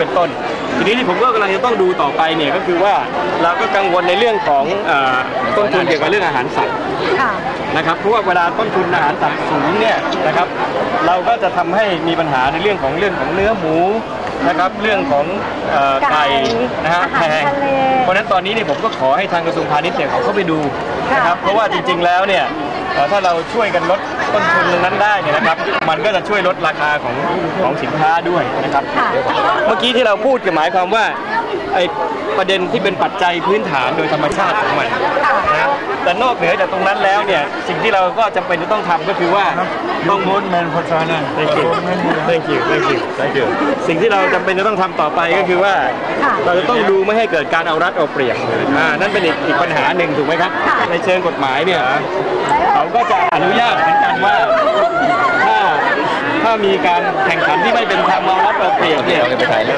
เป็นต้น ทีนี้ที่ผมก็กำลังจะต้องดูต่อไปเนี่ยก็คือว่าเราก็กังวลในเรื่องของเอ่อต้นทุนเกี่ยวกับเรื่องอาหารสัตว์ค่ะ นะครับเพราะว่าเวลาต้นทุนอาหารสัตว์สูงเนี่ยนะครับ เราก็จะทำให้มีปัญหาในเรื่องของเรื่องของเนื้อหมูนะครับ เรื่องของเอ่อไก่ไก่นะฮะอาหารแพงทะเลเพราะฉะนั้นตอนนี้เนี่ยผมก็ขอให้ทางกระทรวงพาณิชย์เนี่ยเขาเข้าไปดูค่ะนะครับเพราะว่าจริงๆแล้วเนี่ยเอ่อ ถ้าเราช่วยกันลดต้นทุนตรงนั้นได้เนี่ยนะครับ มันก็จะช่วยลดราคาของของสินค้าด้วยนะครับค่ะเมื่อกี้ที่เราพูดก็หมายความว่าไอ้ประเด็นที่เป็นปัจจัยพื้นฐานโดยธรรมชาติของมันนะแต่นอกเหนือจากตรงนั้นแล้วเนี่ยสิ่งที่เราก็จำเป็นจะต้องทำก็คือว่าต้องงด men for China. thank you thank you thank you thank you สิ่งที่เราจำเป็นจะต้องทำต่อไปก็คือว่าค่ะเราจะต้องดูไม่ให้เกิดการเอารัดเอาเปรียบอ่านั่นเป็นอีกอีกปัญหาหนึ่งถูกไหมครับค่ะในเชิงกฎหมายเนี่ย เขาก็จะอนุญาตเหมือนกันว่าถ้าถ้ามีการแข่งขันที่ไม่เป็นธรรมเอารัดเอาเปรียบเนี่ย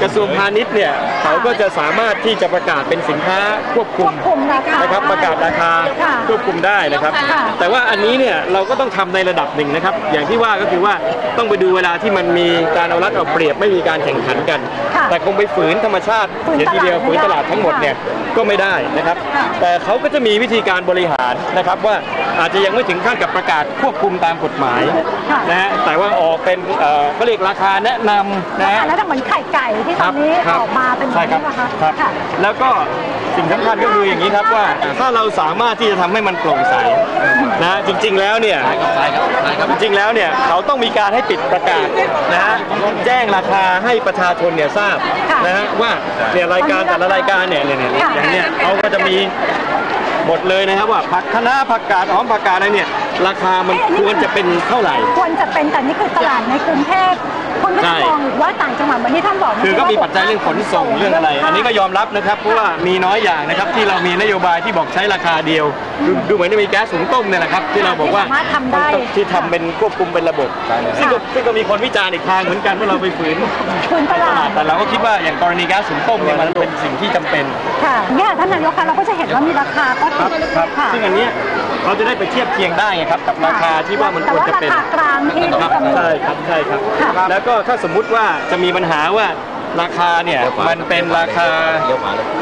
กระทรวงพาณิชย์เนี่ย เขาก็จะสามารถที่จะประกาศเป็นสินค้าควบคุควมบคุมราคานะครับประกาศราคาค่ะควบคุมได้นะครับ ค่ะแต่ว่าอันนี้เนี่ยเราก็ต้องทำในระดับหนึ่งนะครับ อย่างที่ว่าก็คือว่าต้องไปดูเวลาที่มันมีการเอารัดเอาเปรียบไม่มีการแข่งขันกัน ค่ะแต่คงไปฝืนธรรมชาติฝืนเสียทีเดียวตลาดฝืนตลาดทั้งหมดเนี่ยก็ไม่ได้นะครับ ค่ะ แต่เขาก็จะมีวิธีการบริหารนะครับว่าอาจจะยังไม่ถึงขั้นกับประกาศควบคุมตามกฎหมายค่ะนะฮะแต่ว่าออกเป็นเอ่อเขาเรียกราคาแนะนำนะฮะแล้วเหมือนไข่ไก่ที่ตอนนี้ครัออกมาเป็นแบบใช่ครับนี้นะคะครับ ค่ะ แล้วก็สิ่งสำคัญก็คืออย่างนี้ครับว่าถ้าเราสามารถที่จะทำให้มันโปร่งใสนะจริงๆแล้วเนี่ยจริงๆแล้วเนี่ยเขาต้องมีการให้ปิดประกาศนะฮะแจ้งราคาให้ประชาชนเนี่ยทราบค่ะนะฮะว่าเนี่ยรายการแต่ละรายการเนี่ยเนี่ยเนี่ยค่ะ อย่างเนี้ยเขาก็จะมีหมดเลยนะครับว่าผักคะน้าผักกาดหอมผักกาดอะไรเนี่ยราคามันควรจะเป็นเท่าไหร่ ควรจะเป็นแต่นี่คือตลาดในกรุงเทพ คุณก็ใช่จะมองอีกว่าต่างจังหวัดเหมือนที่ท่านบอกคือก็มีปัจจัยเรื่องขนส่งเรื่องอะไร อันนี้ก็ยอมรับนะครับเพราะว่ามีน้อยอย่างนะครับที่เรามีนโยบายที่บอกใช้ราคาเดียว ดูดูเหมือนจะมีแก๊สหุงต้มเนี่ยนะครับ ที่เราบอกว่าที่สามารถทำได้ต้องที่ทำเป็นควบคุมเป็นระบบซึ่งก็ซึ่งก็มีคนวิจารณ์อีกทางเหมือนกันว่าเราไปฝืนคุณตลาดแต่เราก็คิดว่าอย่างกรณีแก๊สหุงต้มเนี่ยมันเป็นสิ่งที่จำเป็นค่ะเนี่ยท่านนายกคะเราก็จะเห็นว่ามีราคาก็ครับถูกครับค่ะซึ่งอันเนี้ย เราจะได้ไปเทียบเคียงได้ไงครับกับราคาที่ว่ามันควรจะเป็นแต่ว่าราคากลางที่ครับกำหนด ใช่ครับใช่ครับ ค่ะ แล้วก็ถ้าสมมุติว่าจะมีปัญหาว่าราคาเนี่ยมันเป็นราคา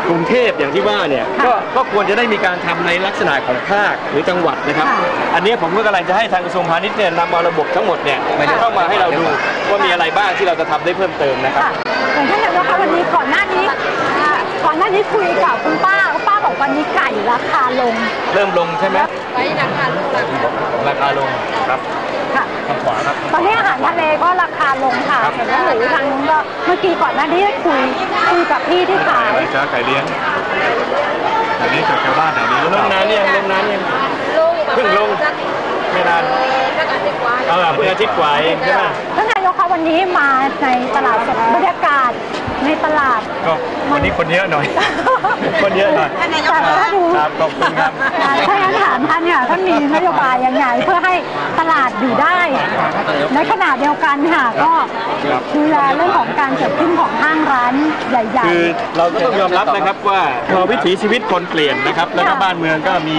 กรุงเทพอย่างที่ว่าเนี่ยก็ก็ควรจะได้มีการทำในลักษณะของภาคหรือจังหวัดนะครับ ค่ะอันนี้ผมก็กำลังจะให้ทางกระทรวงพาณิชย์เนี่ยนำเอาระบบทั้งหมดเนี่ยเข้ามาให้เราดูว่ามีอะไรบ้างที่เราจะทำได้เพิ่มเติมนะครับ ค่ะอย่างท่านนายกคะวันนี้ก่อนหน้านี้ก่อนหน้านี้คุยกับคุณป้าป้าบอกวันนี้ไก่ราคาลง เริ่มลงใช่ไหม ไว้ราคาลูกละราคาลงครับค่ะ ทางขวาครับ ตอนนี้อาหารทะเลก็ราคาลงค่ะครับ เห็นว่าหรือทางนู้นก็เมื่อกี้ก่อนหน้านี้ได้คุยคุยกับพี่ที่ขายอะไรจ้าไก่เลี้ยง อันนี้จากชาวบ้านแถวนี้หรือลเปงล่านานเนี่ยงลงนานเนี่ยงลูกเพิ่งลงไม่นานสักอาทิตย์กว่าเออเพิ่งอาทิตย์กว่าเองใช่ไหม ท่านนายกคะวันนี้มาในตลาดสดบรรยากาศในตลาด ก็วันนี้คนเยอะหน่อย คนเยอะหน่อยแต่ถ้าดูครับขอบคุณครับถ้างั้นถามท่านเนี่ยท่านมีนโยบายยังไงเพื่อให้ตลาดอยู่ได้ ในขณะเดียวกันค่ะก็ดูแลเรื่องของการเกิดขึ้นของห้างร้านใหญ่คือเราก็ต้องยอมรับนะครับว่าพอวิถีชีวิตคนเปลี่ยนนะครับ แล้วก็บ้านเมืองก็มี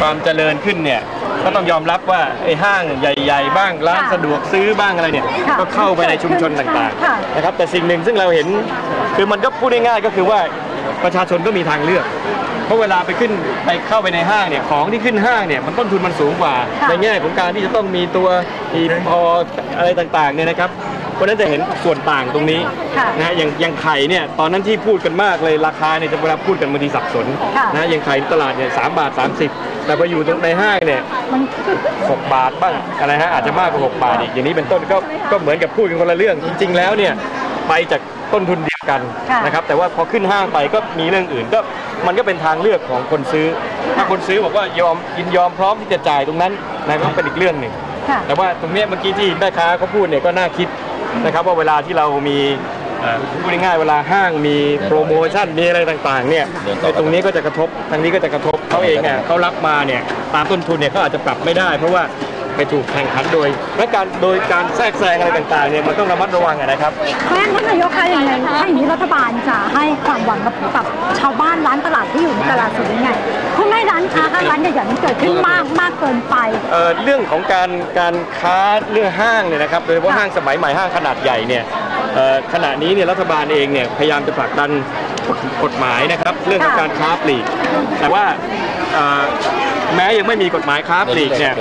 ความเจริญขึ้นเนี่ยก็ต้องยอมรับว่าไอ้ห้างใหญ่ ๆ บ้างร้านสะดวกซื้อบ้างอะไรเนี่ยก็เข้าไปในชุมชนต่างๆนะครับแต่สิ่งหนึ่งซึ่งเราเห็นคือมันก็พูดง่ายๆก็คือว่า ประชาชนก็มีทางเลือก เพราะเวลาไปขึ้นไปเข้าไปในห้างเนี่ยของที่ขึ้นห้างเนี่ยมันต้นทุนมันสูงกว่าในแง่ของการที่จะต้องมีตัวอีพออะไรต่างๆเนี่ยนะครับเพราะฉะนั้นจะเห็นส่วนต่างตรงนี้ค่ะนะฮะอย่างอย่างไข่เนี่ยตอนนั้นที่พูดกันมากเลยราคาเนี่ยจะเวลาพูดกันบางทีสับสนค่ะนะฮะอย่างไข่ตลาดเนี่ยสามบาท 30 แต่พออยู่ตรงในห้างเนี่ยมันหกบาทบ้างอะไรฮะอาจจะมากกว่า 6 บาทอีกอย่างนี้เป็นต้นก็ก็เหมือนกับพูดกันคนละเรื่องจริง ๆ แล้วเนี่ยไปจาก ต้นทุนเดียวกันค่ะนะครับแต่ว่าพอขึ้นห้างไปก็มีเรื่องอื่นก็มันก็เป็นทางเลือกของคนซื้อ ถ้าคนซื้อบอกว่ายอมยินยอมพร้อมที่จะจ่ายตรงนั้นนะก็เป็นอีกเรื่องหนึ่ง ค่ะ แต่ว่าตรงเนี้ยเมื่อกี้ที่แม่ค้าเขาพูดเนี่ยก็น่าคิดนะครับว่าเวลาที่เรามีเอ่อพูดง่ายๆเวลาห้างมีโปรโมชั่นมีอะไรต่างๆเนี่ยในตรงนี้ก็จะกระทบทางนี้ก็จะกระทบเขาเองอะเขารับมาเนี่ยตามต้นทุนเนี่ยเขาอาจจะปรับไม่ได้ เพราะว่า ไปถูกแข่งขันโดยและการโดยการแทรกแซงอะไรต่างๆเนี่ยมันต้องระมัดระวังอะนะครับเพราะฉะนั้นท่านนายกคะอย่างไรถ้าอย่างนี้รัฐบาลจะให้ความหวังกับกับชาวบ้านร้านตลาดที่อยู่ในตลาดสดยังไงเพื่อไม่ให้ร้านสินค้าห้างร้านใหญ่ๆมันเกิดขึ้นมากมากเกินไป เอ่อเรื่องของการการค้าเรื่องห้างเนี่ยนะครับโดยเฉพาะห้างสมัยใหม่ห้างขนาดใหญ่เนี่ยเอ่อขณะนี้เนี่ยรัฐบาลเองเนี่ยพยายามจะผลักดันกฎกฎหมายนะครับ เรื่องของการค้าปลีกแต่ว่าเอ่อ แม้ยังไม่มีกฎหมายค้าปลีกเนี่ย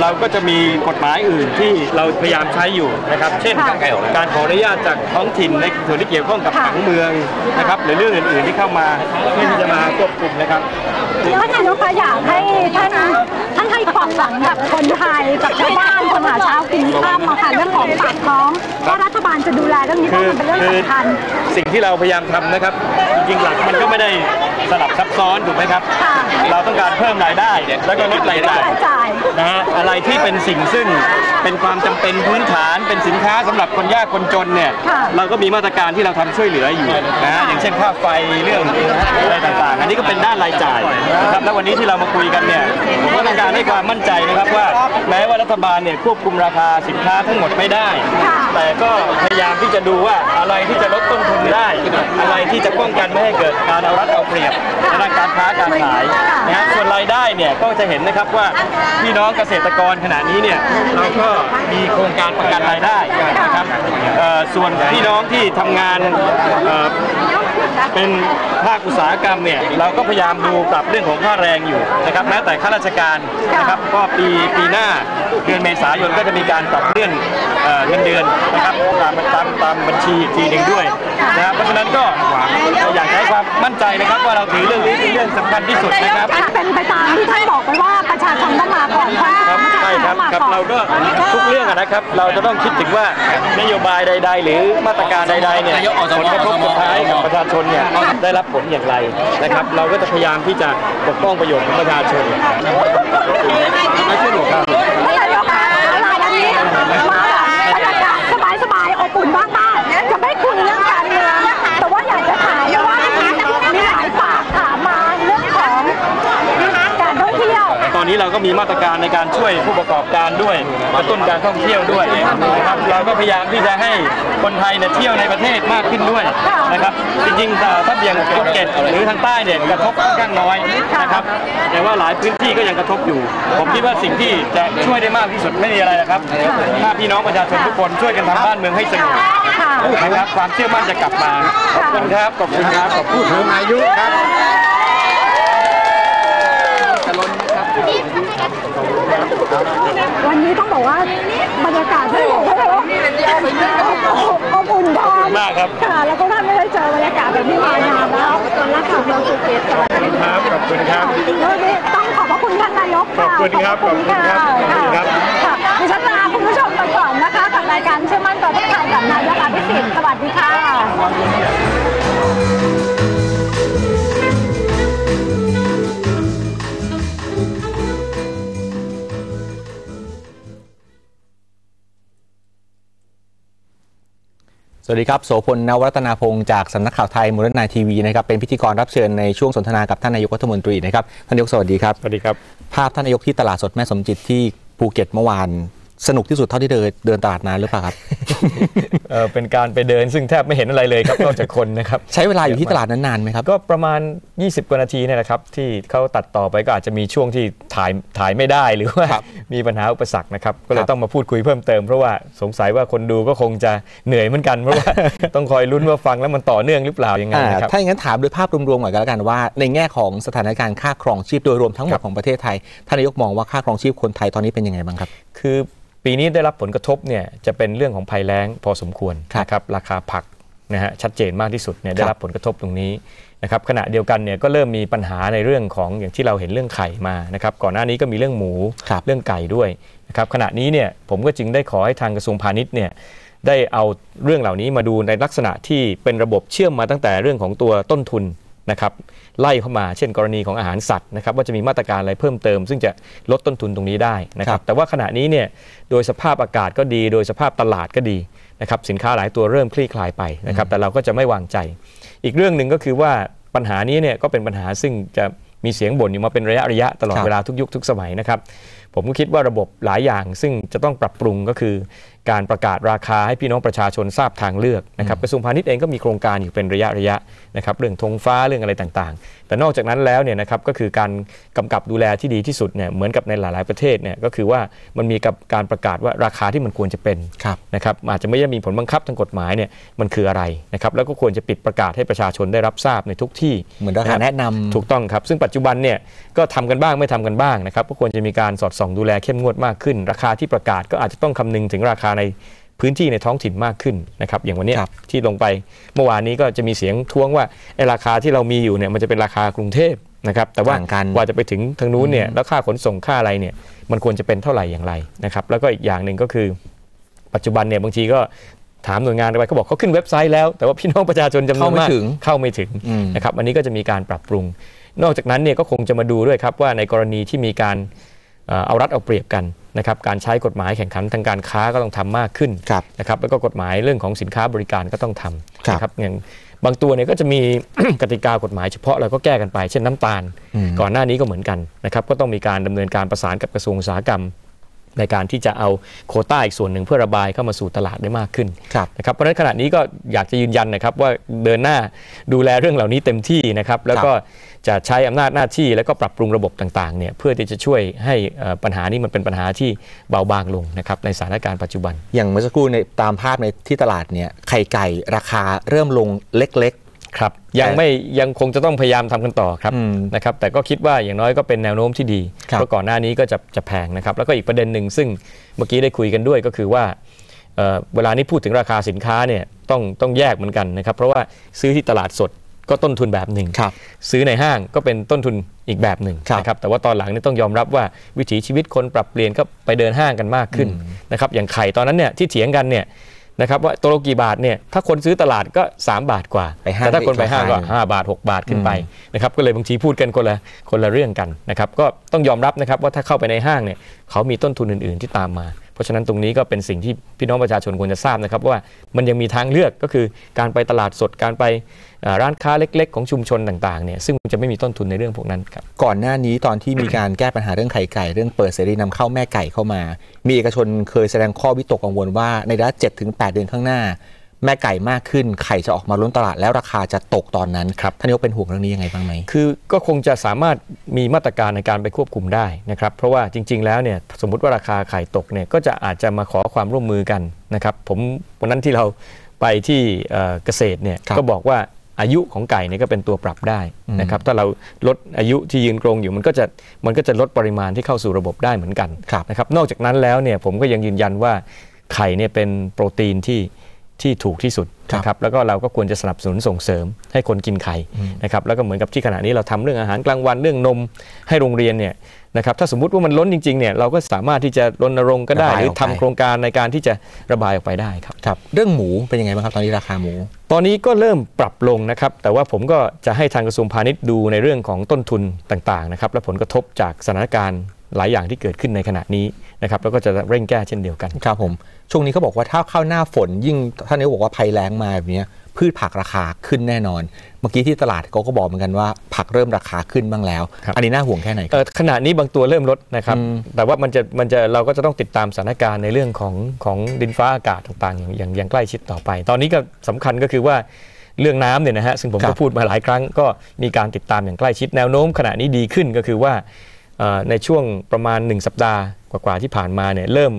เราก็จะมีกฎหมายอื่นที่เราพยายามใช้อยู่นะครับ เช่นค่ะการขออนุญาตจากท้องถิ่นในส่วนที่เกี่ยวข้องกับค่ะผังเมืองนะครับหรือเรื่องอื่นๆที่เข้ามาเพื่อที่จะมาควบคุมนะครับท่านนายกคะอยากให้ท่านท่าน ให้ความหวังกับคนไทยกับชาวบ้านคนหาเช้ากินข้ามมาค่ะเรื่องของปากท้องว่ารัฐบาลจะดูแลเรื่องนี้เพราะมันเป็นเรื่องสำคัญสิ่งที่เราพยายามทำนะครับ จริงๆหลักมันก็ไม่ได้สลับซับซ้อนถูกไหมครับค่ะเราต้องการเพิ่มรายได้แล้วก็ลดรายจ่ายรายจ่ายนะฮะอะไรที่เป็นสิ่งซึ่งเป็นความจำเป็นพื้นฐานเป็นสินค้าสำหรับคนยากคนจนเนี่ยค่ะเราก็มีมาตรการที่เราทำช่วยเหลืออยู่นะฮะอย่างเช่นค่าไฟเรื่องอะไรต่างๆ อันนี้ก็เป็นด้านรายจ่ายนะครับแล้ววันนี้ที่เรามาคุยกันเนี่ยผมก็ต้องการให้ความมั่นใจนะครับว่าแม้ว่ารัฐบาลเนี่ยควบคุมราคาสินค้าทั้งหมดไม่ได้ค่ะแต่ก็พยายามที่จะดูว่าอะไรที่จะลดต้นทุนได้ อะไรที่จะป้องกันไม่ให้เกิดการเอารัดเอาเปรียบในด้านการค้าการขายนะฮะส่วนรายได้เนี่ยก็จะเห็นนะครับว่าพี่น้องเกษตรกรขณะนี้เนี่ยเราก็มีโครงการประกันรายได้นะครับเอ่อส่วนพี่น้องที่ทำงาน เอ่อเป็นภาคอุตสาหกรรมเนี่ยเราก็พยายามดูปรับเรื่องของค่าแรงอยู่นะครับแม้แต่ข้าราชการนะครับก็ปีปีหน้าเดือนเมษายนก็จะมีการปรับเลื่อนเอ่อเงินเดือนนะครับตามตามตามบัญชีอีกทีหนึ่งด้วยนะครับเพราะฉะนั้นก็อยากให้ความมั่นใจนะครับว่าเราถือเรื่องนี้เป็นเรื่องสำคัญที่สุดนะครับเป็นไปตามที่ท่านบอกไปว่าประชาชนต้องมาก่อนครับประชาใช่ชนครัต้บองมาครับก่อนเราก็ทุกเรื่องอะนะครับ เราจะต้องคิดถึงว่านโยบายใด ๆ หรือมาตรการใดๆเนี่ยผลกระทบสุดท้ายกับประชาชนเนี่ยได้รับผลอย่างไรนะครับ เราก็จะพยายามที่จะปกป้องประโยชน์ของประชาชนไม่ใช่หนูครับ มีมาตรการในการช่วยผู้ประกอบการด้วยกระตุ้นการท่องเที่ยวด้วยนะครับเราก็พยายามที่จะให้คนไทยเนี่ยเที่ยวในประเทศมากขึ้นด้วยนะครับจริงๆถ้าถ้าอย่างภูเก็ตหรือทางใต้เนี่ยกระทบค่อนข้างน้อยนะครับแต่ว่าหลายพื้นที่ก็ยังกระทบอยู่ ผมคิดว่าสิ่งที่จะช่วยได้มากที่สุดไม่มีอะไรนะครับถ้าพี่น้องประชาชนทุกคนช่วยกันทำบ้านเมืองให้สงบนะครับความเชื่อมั่นจะกลับมาขอบคุณครับขอบคุณครับขอบคุณถึงอายุครับ วันนี้ต้องบอกว่าบรรยากาศที่บอกว่าอบอุ่นทองมากครับค่ะแล้วก็ท่านไม่ได้เจอบรรยากาศแบบนี้มานานแล้วตอนแรกข่าวเราสุเกตครับขอบคุณครับวันนี้ต้องขอบพระคุณท่านนายกค่ะขอบคุณครับขอบคุณค่ะขอบคุณครับค่ะดิฉันลาคุณผู้ชมไปก่อนนะคะกับรายการเชื่อมั่นประเทศไทยกับนายกอภิสิทธิ์สวัสดีค่ะ วัสดีครับโสพลนวรัตนาพงศ์จากสำนักข่าวไทยมูลนาทีวีนะครับเป็นพิธีกรรับเชิญในช่วงสนทนากับท่านนายกรัฐมนตรีนะครับท่านนายกสวัสดีครับสวัสดีครับภาพท่านนายกที่ตลาดสดแม่สมจิตที่ภูเก็ตเมื่อวาน สนุกที่สุดเท่าที่เดินเดินตลาดนานหรือเปล่าครับ เออเป็นการไปเดินซึ่งแทบไม่เห็นอะไรเลยครับ นอกจากคนนะครับ ใช้เวลาอยู่ที่ตลาดนั้นนานไหมครับ ก็ประมาณ 20 กว่านาทีเนี่ยนะครับ ที่เขาตัดต่อไปก็อาจจะมีช่วงที่ถ่ายถ่ายไม่ได้หรือว่าครับมีปัญหาอุปสรรคนะครับ ก็เลคยรับต้องมาพูดคุยเพิ่มเติมเพราะว่าสงสัยว่าคนดูก็คงจะเหนื่อยเหมือนกันเพราะว่า ต้องคอยลุ้นว่าฟังแล้วมันต่อเนื่องหรือเปล่ายังไงอ่านะครับ ถ้าอย่างนั้นถามโดยภาพรวมๆก่อนก็แล้วกันว่า ในแง่ของสถานการณ์ค่าครองชีพโดยรวมทั้งหมครัดบของประเทศไทยท่านนายกมองว่าค่าครองชีพคนไทยตอนนี้เป็นยังไงบ้างครับ คือ ปีนี้ได้รับผลกระทบเนี่ยจะเป็นเรื่องของภัยแล้งพอสมควรครับนะครับราคาผักนะฮะชัดเจนมากที่สุดเนี่ยได้รับผลกระทบตรงนี้นะครับขณะเดียวกันเนี่ยก็เริ่มมีปัญหาในเรื่องของอย่างที่เราเห็นเรื่องไข่มานะครับก่อนหน้านี้ก็มีเรื่องหมูครับเรื่องไก่ด้วยนะครับขณะนี้เนี่ยผมก็จึงได้ขอให้ทางกระทรวงพาณิชย์เนี่ยได้เอาเรื่องเหล่านี้มาดูในลักษณะที่เป็นระบบเชื่อมมาตั้งแต่เรื่องของตัวต้นทุน นะครับไล่เข้ามาเช่นกรณีของอาหารสัตว์นะครับว่าจะมีมาตรการอะไรเพิ่มเติม ซึ่งจะลดต้นทุนตรงนี้ได้นะคครัรับบแต่ว่าขณะนี้เนี่ยโดยสภาพอากาศก็ดี โดยสภาพตลาดก็ดีนะครับสินค้าหลายตัวเริ่มคลี่คลายไปนะครับแต่เราก็จะไม่วางใจ อีกเรื่องหนึ่งก็คือว่าปัญหานี้เนี่ยก็เป็นปัญหาซึ่งจะมีเสียงบ่นอยู่มาเป็นระยะระยะตลอดครับเวลาทุกยุคทุกสมัยนะครับ ผมก็คิดว่าระบบหลายอย่าง ซึ่งจะต้องปรับปรุงก็คือ การประกาศราคาให้พี่น้องประชาชนทราบทางเลือกนะครับกระทรวงพาณิชย์เองก็มีโครงการอยู่เป็นระยะระยะนะครับเรื่องธงฟ้าเรื่องอะไรต่างๆ แต่นอกจากนั้นแล้วเนี่ยนะครับก็คือการกำกับดูแลที่ดีที่สุดเนี่ยเหมือนกับในหลาย ๆประเทศเนี่ยก็คือว่ามันมีกับการประกาศว่าราคาที่มันควรจะเป็นครับนะครับอาจจะไม่ได้มีผลบังคับทางกฎหมายเนี่ยมันคืออะไรนะครับแล้วก็ควรจะปิดประกาศให้ประชาชนได้รับทราบในทุกที่เหมือนราคาแนะนำถูกต้องครับ ซึ่งปัจจุบันเนี่ยก็ทำกันบ้างไม่ทำกันบ้างนะครับก็ควรจะมีการสอดส่องดูแลเข้มงวดมากขึ้น ราคาที่ประกาศก็อาจจะต้องคำนึงถึงราคาในพื้นที่ในท้องถิ่นมากขึ้นนะครับอย่างวันเนี้ยครับที่ลงไปเมื่อวานนี้ก็จะมีเสียงท้วงว่าไอ้ราคาที่เรามีอยู่เนี่ยมันจะเป็นราคากรุงเทพนะครับแต่ว่าต่างกันกว่าจะไปถึงทางนู้นเนี่ยแล้วค่าขนส่งค่าอะไรเนี่ยมันควรจะเป็นเท่าไหร่อย่างไรนะครับแล้วก็อีกอย่างหนึ่งก็คือ ปัจจุบันเนี่ยบางทีก็ถามหน่วยงานไปเขาบอกเขาขึ้นเว็บไซต์แล้ว แต่ว่าพี่น้องประชาชนจำนวนมากเข้าไม่ถึงเข้าไม่ถึงอืมนะครับอันนี้ก็จะมีการปรับปรุง นอกจากนั้นเนี่ยก็คงจะมาดูด้วยครับว่าในกรณีที่มีการ เอ่อเอารัดเอาเปรียบกันนะครับการใช้กฎหมายแข่งขันทางการค้าก็ต้องทำมากขึ้นครับนะครับแล้วก็กฎหมายเรื่องของสินค้าบริการก็ต้องทำครับนะครับอย่างบางตัวเนี่ยก็จะมีกติกากฎหมายเฉพาะเราก็แก้กันไป เช่นน้ำตาลอืมก่อนหน้านี้ก็เหมือนกันนะครับก็ต้องมีการดำเนินการประสานกับกระทรวงอุตสาหกรรม ในการที่จะเอาโควต้าอีกส่วนหนึ่งเพื่อระบายเข้ามาสู่ตลาดได้มากขึ้นครับนะครับเพราะฉะนั้นขณะนี้ก็อยากจะยืนยันนะครับว่าเดินหน้าดูแลเรื่องเหล่านี้เต็มที่นะครับแล้วก็จะใช้อำนาจหน้าที่แล้วก็ปรับปรุงระบบต่างๆเนี่ยเพื่อที่จะช่วยให้เอ่อปัญหานี้มันเป็นปัญหาที่เบาบางลงนะครับในสถานการณ์ปัจจุบัน อย่างเมื่อสักครู่ในตามภาพในที่ตลาดเนี่ยไข่ไก่ราคาเริ่มลงเล็ก ครับยังไม่ยังคงจะต้องพยายามทำกันต่อครับอืมนะครับแต่ก็คิดว่าอย่างน้อยก็เป็นแนวโน้มที่ดีครับเพราะก่อนหน้านี้ก็จะจะแพงนะครับแล้วก็อีกประเด็นหนึ่งซึ่งเมื่อกี้ได้คุยกันด้วยก็คือว่าเอ่อเวลานี้พูดถึงราคาสินค้าเนี่ยต้องต้องแยกเหมือนกันนะครับเพราะว่าซื้อที่ตลาดสดก็ต้นทุนแบบหนึ่งครับซื้อในห้างก็เป็นต้นทุนอีกแบบหนึ่งครับนะครับ แต่ว่าตอนหลังนี่ต้องยอมรับว่าวิถีชีวิตคนปรับเปลี่ยนก็ไปเดินห้างกันมากขึ้นนะครับ อย่างไข่ตอนนั้นเนี่ยที่เถียงกันเนี่ย นะครับว่าตัวละกี่บาทเนี่ยถ้าคนซื้อตลาดก็ 3 บาทกว่าไปห้างแต่ถ้าคนไปห้างก็อีกราคาหนึ่ง5บาท 6 บาทขึ้นไปนะครับก็เลยบางทีพูดกันคนละคนละเรื่องกันนะครับก็ต้องยอมรับนะครับว่าถ้าเข้าไปในห้างเนี่ยเขามีต้นทุนอื่น ๆ ที่ตามมาเพ ราะฉะนั้นตรงนี้ก็เป็นสิ่งที่พี่น้องประชาชนควรจะทราบนะครับว่ามันยังมีทางเลือกก็คือการไปตลาดสดการไปร้านค้าเล็ก ๆ ของชุมชนต่างๆเนี่ยซึ่งจะไม่มีต้นทุนในเรื่องพวกนั้นครับก่อนหน้านี้ตอนที่มีการแก้ปัญหาเรื่องไข่ไก่เรื่องเปิดเสรีนำเข้าแม่ไก่เข้ามา มีเอกชนเคยแสดงข้อวิตกกังวลว่าในระยะ7ถึง8เดือนข้างหน้า แม่ไก่มากขึ้นไข่จะออกมาล้นตลาดแล้วราคาจะตกตอนนั้นครับท่านนายกเป็นห่วงเรื่องนี้ยังไงบ้างไหมคือก็คงจะสามารถมีมาตรการในการไปควบคุมได้นะครับเพราะว่าจริง ๆ แล้วเนี่ยสมมุติว่าราคาไข่ตกเนี่ยก็จะอาจจะมาขอความร่วมมือกันนะครับผมวันนั้นที่เราไปที่เอ่อเกษตรเนี่ยครับก็บอกว่าอายุของไก่เนี่ยก็เป็นตัวปรับได้นะครับถ้าเราลดอายุที่ยืนกรงอยู่มันก็จะมันก็จะลดปริมาณที่เข้าสู่ระบบได้เหมือนกันครับนะครับนอกจากนั้นแล้วเนี่ยผมก็ยังยืนยันว่าไข่เนี่ยเป็นโปรตีนที่ ที่ถูกที่สุดครับนะครับแล้วก็เราก็ควรจะสนับสนุนส่งเสริมให้คนกินไข่นะครับแล้วก็เหมือนกับที่ขณะนี้เราทำเรื่องอาหารกลางวันเรื่องนมให้โรงเรียนเนี่ยนะครับถ้าสมมุติว่ามันล้นจริงๆเนี่ยเราก็สามารถที่จะรณรงค์ก็ได้ระบายหรือออกทำไปโครงการในการที่จะระบายออกไปได้ครับครับ เรื่องหมูเป็นยังไงบ้างครับตอนนี้ราคาหมู ตอนนี้ก็เริ่มปรับลงนะครับแต่ว่าผมก็จะให้ทางกระทรวงพาณิชย์ดูในเรื่องของต้นทุนต่างๆนะครับและผลกระทบจากสถานการณ์หลายอย่างที่เกิดขึ้นในขณะนี้ นะครับแล้วก็จะเร่งแก้เช่นเดียวกันครับผมช่วงนี้เขาบอกว่าถ้าเข้าหน้าฝนยิ่งท่านนายกบอกว่าภัยแล้งมาแบบเนี้ยพืชผักราคาขึ้นแน่นอน เมื่อกี้ที่ตลาดเขาก็บอกเหมือนกันว่าผักเริ่มราคาขึ้นบ้างแล้วครับอันนี้น่าห่วงแค่ไหนครับเอ่อขณะนี้บางตัวเริ่มลดนะครับอืมแต่ว่ามันจะมันจะเราก็จะต้องติดตามสถานการณ์ในเรื่องของของดินฟ้าอากาศต่างๆ อย่างอย่างอย่างใกล้ชิดต่อไป ตอนนี้ก็สำคัญก็คือว่าเรื่องน้ำเนี่ยนะฮะซึ่งผมครัก็บพูดมาหลายครั้งก็มีการติดตามอย่างใกล้ชิดแนวโน้ม ขณะนี้ดีขึ้นก็คือว่าเอ่อในช่วงประมาณ 1 สัปดาห์ กว่าๆที่ผ่านมาเนี่ยเริ่ม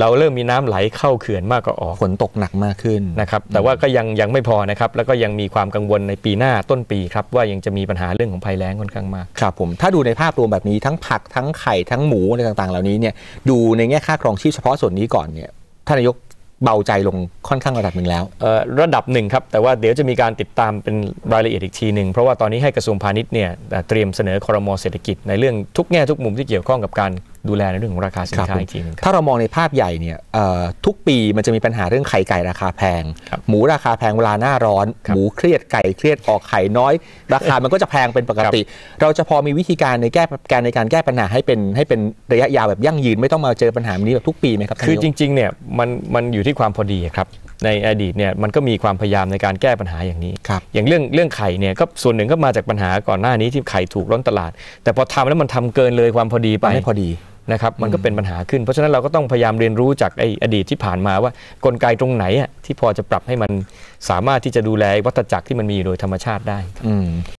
เราเริ่มมีน้ำไหลเข้าเขื่อนมากกว่าออกฝนตกหนักมากขึ้นนะครับแต่ว่าก็ยังยังไม่พอนะครับแล้วก็ยังมีความกังวลในปีหน้าต้นปีครับว่ายังจะมีปัญหาเรื่องของภัยแล้งค่อนข้างมากครับผมถ้าดูในภาพรวมแบบนี้ทั้งผักทั้งไข่ทั้งหมูอะไรต่างๆ เหล่านี้เนี่ยดูในแง่ค่าครองชีพเฉพาะส่วนนี้ก่อนเนี่ยท่านนายกเบาใจลงค่อนข้างระดับหนึ่งแล้วเอ่อระดับหนึ่งครับแต่ว่าเดี๋ยวจะมีการติดตามเป็นรายละเอียดอีกทีหนึ่งเพราะว่าตอนนี้ให้กระทรวงพาณิชย์เนี่ยเอ่อเตรียมเสนอคอรมอเศรษฐกิจในเรื่องทุกแง่ทุกมุมที่เกี่ยวข้องกับการดูแลในเรื่องของราคาสินครับค้าผมอีกทีหนึ่งครับถ้าเรามองในภาพใหญ่เนี่ยเอ่อทุกปีมันจะมีปัญหาเรื่องไข่ไก่ราคาแพงครับหมูราคาแพงเวลาหน้าร้อนครับหมูเครียดไก่เครียดออกไข่น้อย ราคามันก็จะแพงเป็นปกติ เราจะพอมีวิธีการในแก้การในการแก้ปัญหาให้เป็นให้เป็นระยะยาวแบบยั่งยืนไม่ต้องมาเจอปัญหาแบบนี้แบบทุกปีไหมครับท่านคือจนายกริงๆเนี่ยมันมันอยู่ที่ความพอดีครับในอดีตเนี่ยมันก็มีความพยายามในการแก้ปัญหาอย่างนี้ครับอย่างเรื่องเรื่องไข่เนี่ยก็ส่วนหนึ่งก็มาจากปัญหาก่อนหน้านี้ที่ไข่ถูกล้นตลาด แต่พอทำแล้วมันทำเกินเลยความพอดีไปไม่พอดี นะครับมันก็เป็นปัญหาขึ้น เพราะฉะนั้นเราก็ต้องพยายามเรียนรู้จากไอ้อดีตที่ผ่านมาว่ากลไกตรงไหนอะที่พอจะปรับให้มันสามารถที่จะดูแลวัฏจักรที่มันมีอยู่โดยธรรมชาติได้อืม